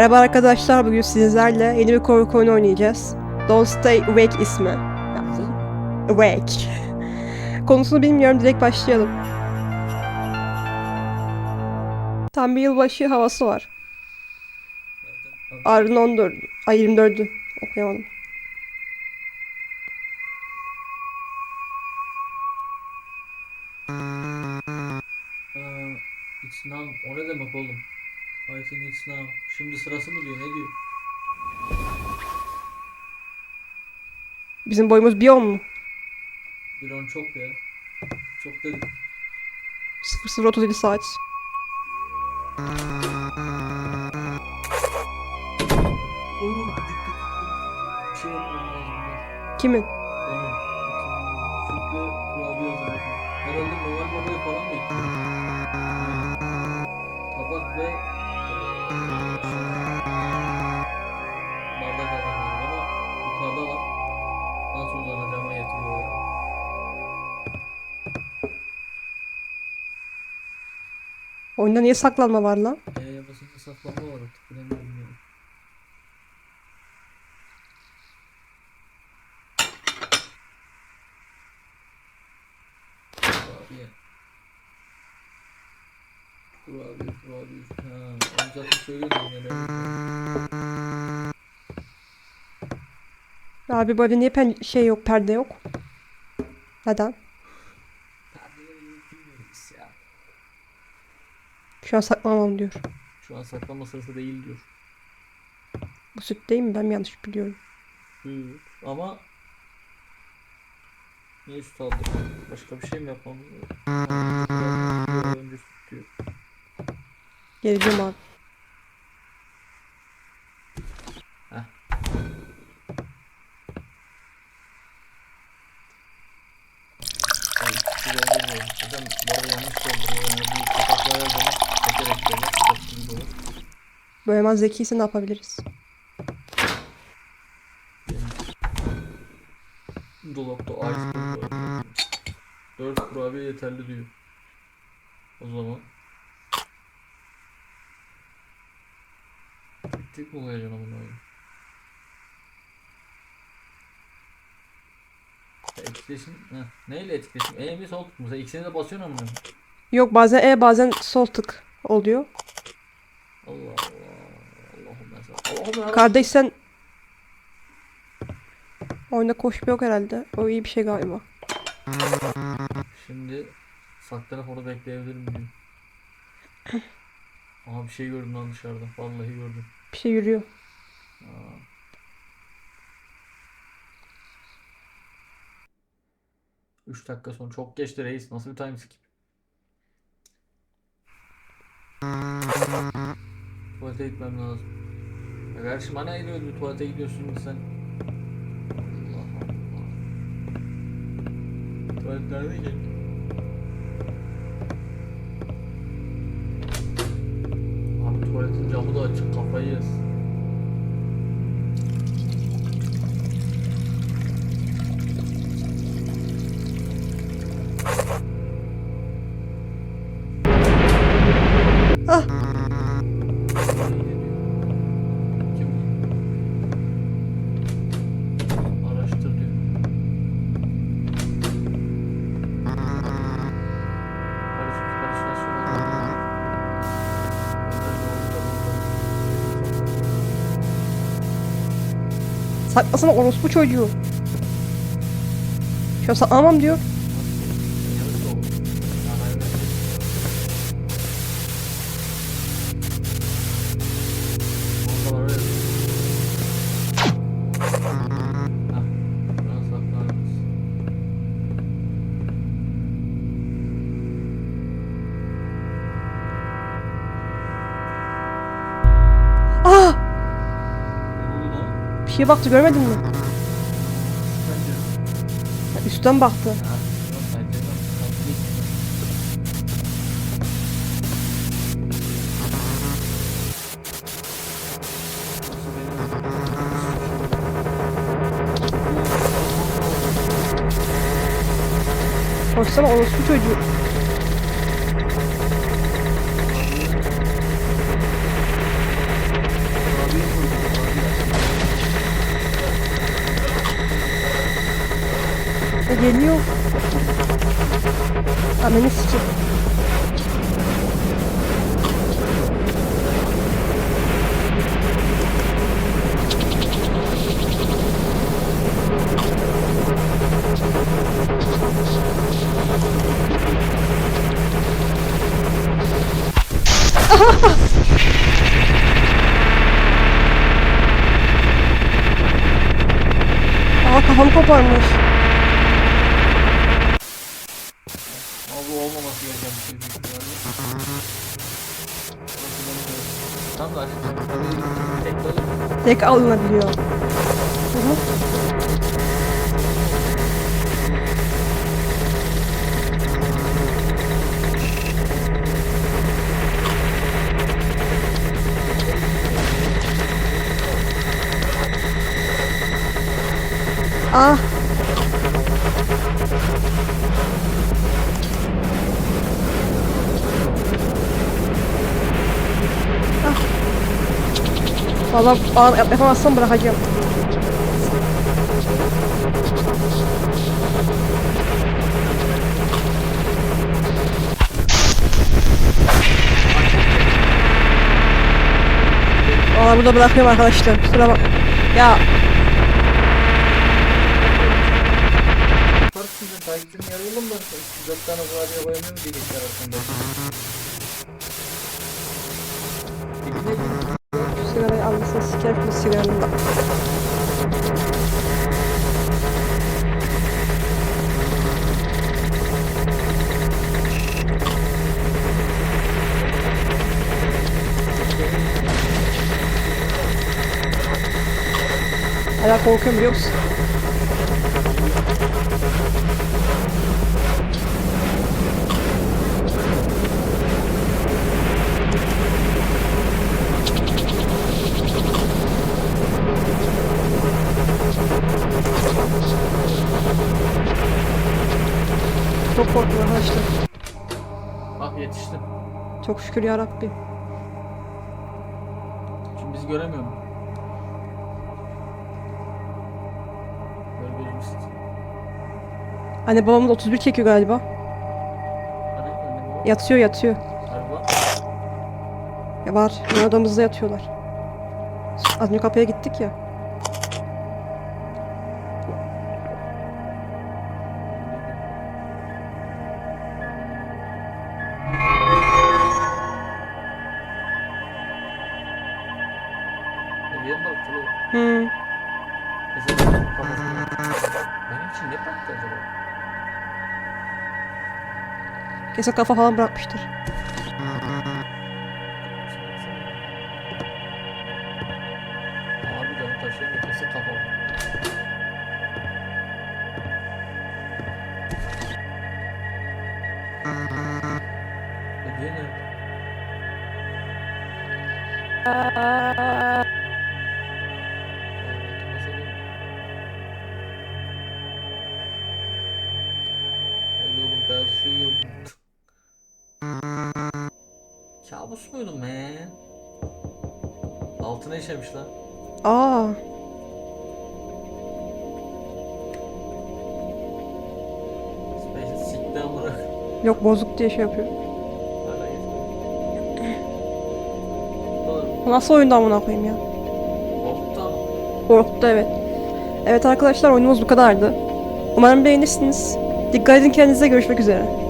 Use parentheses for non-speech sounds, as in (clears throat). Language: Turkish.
Merhaba arkadaşlar, bugün sizlerle yeni bir korku oyunu oynayacağız. Don't Stay Awake ismi. Awake. (laughs) Konusunu bilmiyorum, direkt başlayalım. Tam bir yılbaşı havası var. Arın 14, ay 24'ü. Okuyamadım. Aa, it's now. O ne demek oğlum? I think it's now. Şimdi sırası mı diyor? Ne diyor? Bizim boyumuz bir on mu? Bir on çok ya. Çok dedik. 0037 saat. Dikkat. Bir şey yapmam lazım. biraz. Kimin? Benim. Sütlü kurabiye hazırladım. Herhalde Noel Baba'yı falan mı Oyunda niye saklanma var lan? Eee basınca saklanma var artık. Bilemiyorum yani. Kurabiye. Kurabiye, kurabiye. Ha, onu zaten söylüyordum yani. Abi bu evde niye pen şey yok, perde yok? Neden? Şu an saklanmam diyor. Şu an saklanma sırası değil diyor. Bu süt değil mi? Ben mi yanlış biliyorum? Evet. Ama niye süt aldık? Başka bir şey mi? Ha, Önce süt diyor. Geleceğim abi. Heh. Ay, süt doldurmuyorum. Zaten bu arada yanlış dolduruyor yani. Bu kapaklar her zaman seçerek böyle. Çok gibi olur. Bu hemen zekiyse ne yapabiliriz? Dolapta iceberg var. 4 kurabiye yeterli diyor. O zaman. Bittik mi koyacaksın amına koyayım? Ya Etkileşim, heh. Neyle etkileşim? E mi sol tık mı? Sen ikisine de basıyorsun koyayım. Yok bazen E bazen sol tık oluyor. Allah Allah. Allah'ım mesela. Allah'ım ya. Kardeş sen Oyunda koşma yok herhalde. O iyi bir şey galiba. Şimdi saklanıp orada bekleyebilir miyim? (clears throat) Aha bir şey gördüm lan dışarıda. Vallahi gördüm. Bir şey yürüyor. Aa. Üç dakika sonra çok geçti reis. Nasıl bir time skip? Tuvalete gitmem lazım. Ya kardeşim bana eğliyordun tuvalete gidiyorsun sen. Allah Allah. Tuvalet nerede ki? Abi tuvaletin camı da açık kafayı yersin. Ah! Saklasana orospu çocuğu. Şu saklamam diyor. Şeye baktı görmedin mi? Ya Üstten baktı. Ha, yok, bence geliyor. Ananı sikeyim. Aa kafam koparmış. Bilmiyorum. Tam da. Tek böyle. Tek alınabiliyor. Hı hı. Ah. Valla yap- yapamazsam bırakacağım. Valla burada bırakıyorum arkadaşlar. Kusura bak. Ya sen takipçinin yarayalım da 304 tane bu araya koyamıyor mu diyecekler Bastante do cigano lá. Ela coloca é meus Çok şükür ya Rabbim. Şimdi bizi göremiyor mu? Böyle gözümüz. Anne babamız 31 çekiyor galiba. Hani önüne. Yatıyor yatıyor. Lan. Ya var. Yan odamızda yatıyorlar. Az önce kapıya gittik ya. Eviye mi baktı lan? Hmm. Kızın kafasına. Benim için ne baktı acaba? Kabus muydum man? Altına işemiş lan. Aa. Sikti amına. Yok bozuk diye şey yapıyor. Bu nasıl oyunda amına koyayım ya? Korktu. Korktu evet. Evet arkadaşlar oyunumuz bu kadardı. Umarım beğenirsiniz. Dikkat edin kendinize görüşmek üzere.